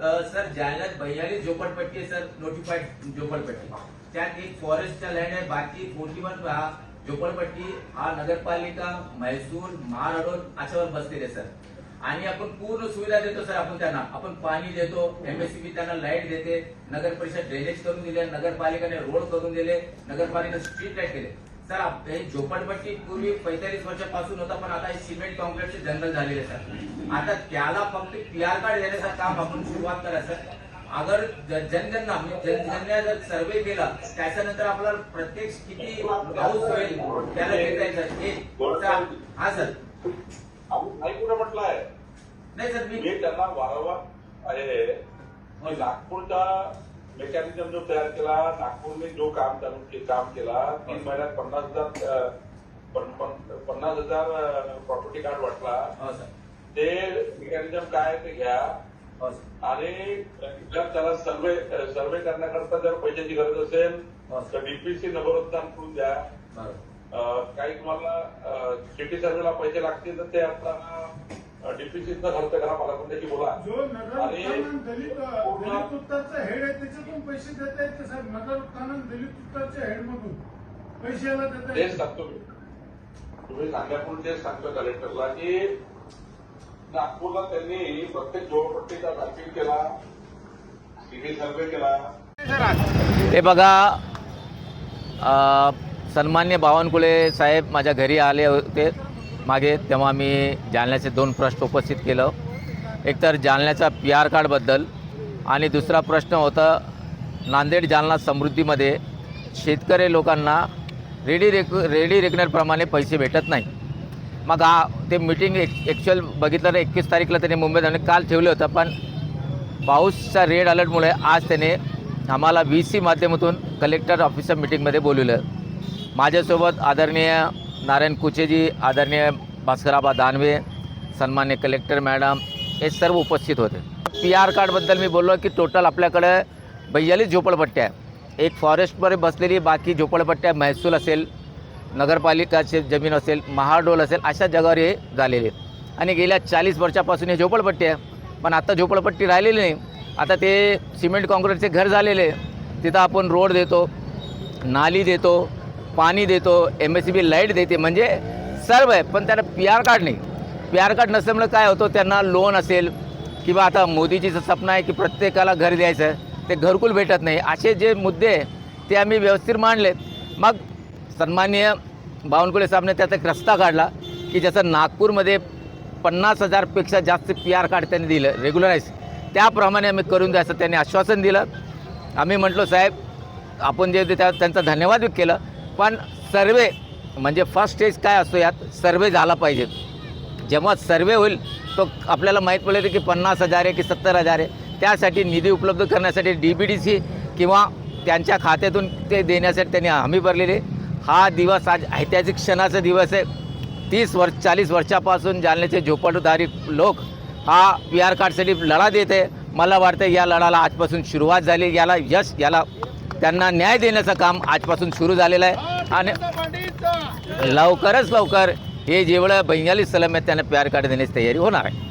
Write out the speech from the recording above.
Sir जालन्यात बयालीस झोपडपट्टी आहे सर नोटिफाईड झोपडपट्टी. त्यात एक फॉरेस्टचा लँड आहे बाकी फोर्टी वन झोपडपट्टी हा नगरपालिका म्हैसूर महाराडोन अशावर बसलेले सर. आणि आपण पूर्ण सुविधा देतो सर आपण त्यांना. आपण पाणी देतो एमएससीबी त्यांना लाइट देते नगर परिषद ड्रेनेज करून दिले नगरपालिकेने रोड करून दिले नगरपालिकेने स्ट्रीट लाइट केले. सर हे झोपडपट्टी पूर्वी पैतालीस वर्षापासून होता पण आता हे सिमेंट कॉन्क्रीटचे जंगल झालेले सर. आता त्याला फक्त पीआर कार्ड देण्याचं काम आपण सुरुवात करा सर. अगर जनगणना म्हणजे जनगणना जर सर्वे केला त्याच्यानंतर आपल्याला प्रत्येक किती पाऊस होईल त्याला घेता येईल सर. हे सर, हा नाही कुठं म्हटलंय? नाही सर मी त्यांना वारंवार आहे की नागपूरचा मेकॅनिझम जो तयार केला नागपूरने जो काम चालू काम केला तीन महिन्यात पन्नास हजार पन्नास हजार प्रॉपर्टी कार्ड वाटला. ते मेकॅनिझम काय ते घ्या. आणि जर त्याला सर्वे सर्वे करण्याकरता जर पैशाची गरज असेल तर डीपीसी नगरोत्थान करून द्या. काही तुम्हाला सिटी सर्वेला पैसे लागतील तर ते आता डीपीसीतनं खर्च करा मला पण त्याची बोला. जो नगर आणि दलित पूर्ण- दलित उत्तरचा हेड आहे त्याच्यातून पैसे देता येते साहेब? नगर दलित उत्तरच्या हेड मधून पैशाला देता तेच सांगतो मी. तुम्ही सांगण्यापूर्वी तेच सांगतो कलेक्टरला की नागपूरला त्यांनी प्रत्येक झोपडपट्टीचा मॅपिंग केला सिटी सर्वे केला. हे बघा अ, सन्मान्य बावनकुळे साहेब माझ्या घरी आले होते. मागे तेव्हा मी जालन्याचे दोन प्रश्न उपस्थित केलं. एकतर जालन्याचा पी आर कार्डबद्दल आणि दुसरा प्रश्न होता नांदेड जालना समृद्धीमध्ये शेतकरी लोकांना रेडी रेक रेडी रेकनरप्रमाणे पैसे भेटत नाही. मग हा ते मिटिंग एक ॲक्च्युअल बघितलं तर एकवीस तारीखला त्यांनी मुंबईत आणि काल ठेवलं होतं पण पाऊसच्या रेड अलर्टमुळे आज त्याने आम्हाला व्ही सी माध्यमातून कलेक्टर ऑफिसच्या मिटिंगमध्ये बोलवलं. माझ्यासोबत आदरणीय नारायण कुचेजी आदरणीय भास्कराबा दानवे सन्मान्य कलेक्टर मॅडम हे सर्व उपस्थित होते. पी आर कार्डबद्दल मी बोललो की टोटल आपल्याकडे बयालीस झोपडपट्ट्या आहे एक फॉरेस्टमध्ये बसलेली बाकी झोपडपट्ट्या महसूल असेल नगरपालिकाचे जमीन असेल महाडोल असेल अशा जगावर हे झालेले आणि गेल्या चाळीस वर्षापासून हे झोपडपट्टी आहे. पण आता झोपडपट्टी राहिलेली नाही. आता ते सिमेंट काँक्रीटचे घर झालेले आहे. तिथं आपण रोड देतो नाली देतो पाणी देतो M S C B light देते म्हणजे सर्व आहे. पण त्यांना पी आर कार्ड नाही. पी आर कार्ड नसल्यामुळे काय होतं त्यांना लोन असेल किंवा आता मोदीची सपना आहे की प्रत्येकाला घर द्यायचं ते घरकुल भेटत नाही. असे जे मुद्दे आहे ते आम्ही व्यवस्थित मांडलेत. मग सन्माननीय बावनकुळे साहेबने त्याचा एक रस्ता काढला की जसं नागपूरमध्ये पन्नास हजारपेक्षा जास्त पी आर कार्ड त्यांनी दिलं रेग्युलराईज त्याप्रमाणे आम्ही करून द्यायचं त्यांनी आश्वासन दिलं. आम्ही म्हटलो साहेब आपण जे त्या त्यांचा धन्यवाद केलं. पण सर्वे म्हणजे फर्स्ट स्टेज काय असतो यात? सर्वे झाला पाहिजे. जेव्हा सर्वे होईल तो आपल्याला माहीत पडेल की पन्नास हजार आहे की सत्तर हजार आहे. त्यासाठी निधी उपलब्ध करण्यासाठी डी बी डी सी किंवा त्यांच्या खात्यातून ते देण्यासाठी त्यांनी हमी भरलेली आहे. हा दिवस आज ऐतिहासिक क्षणाचा दिवस आहे. तीस वर्ष चाळीस वर्षापासून जालन्याचे झोपडदारी लोक हा पी आर कार्डसाठी लढा देत आहे. मला वाटतं या लढाला आजपासून सुरुवात झाली. याला यश याला त्यांना न्याय देण्याचं काम आजपासून सुरू झालेलं आहे. आणि लवकरच लवकर हे जेवढं बंगाली सलम आहेत त्यांना प्यार कार्ड देण्याची तयारी होणार आहे.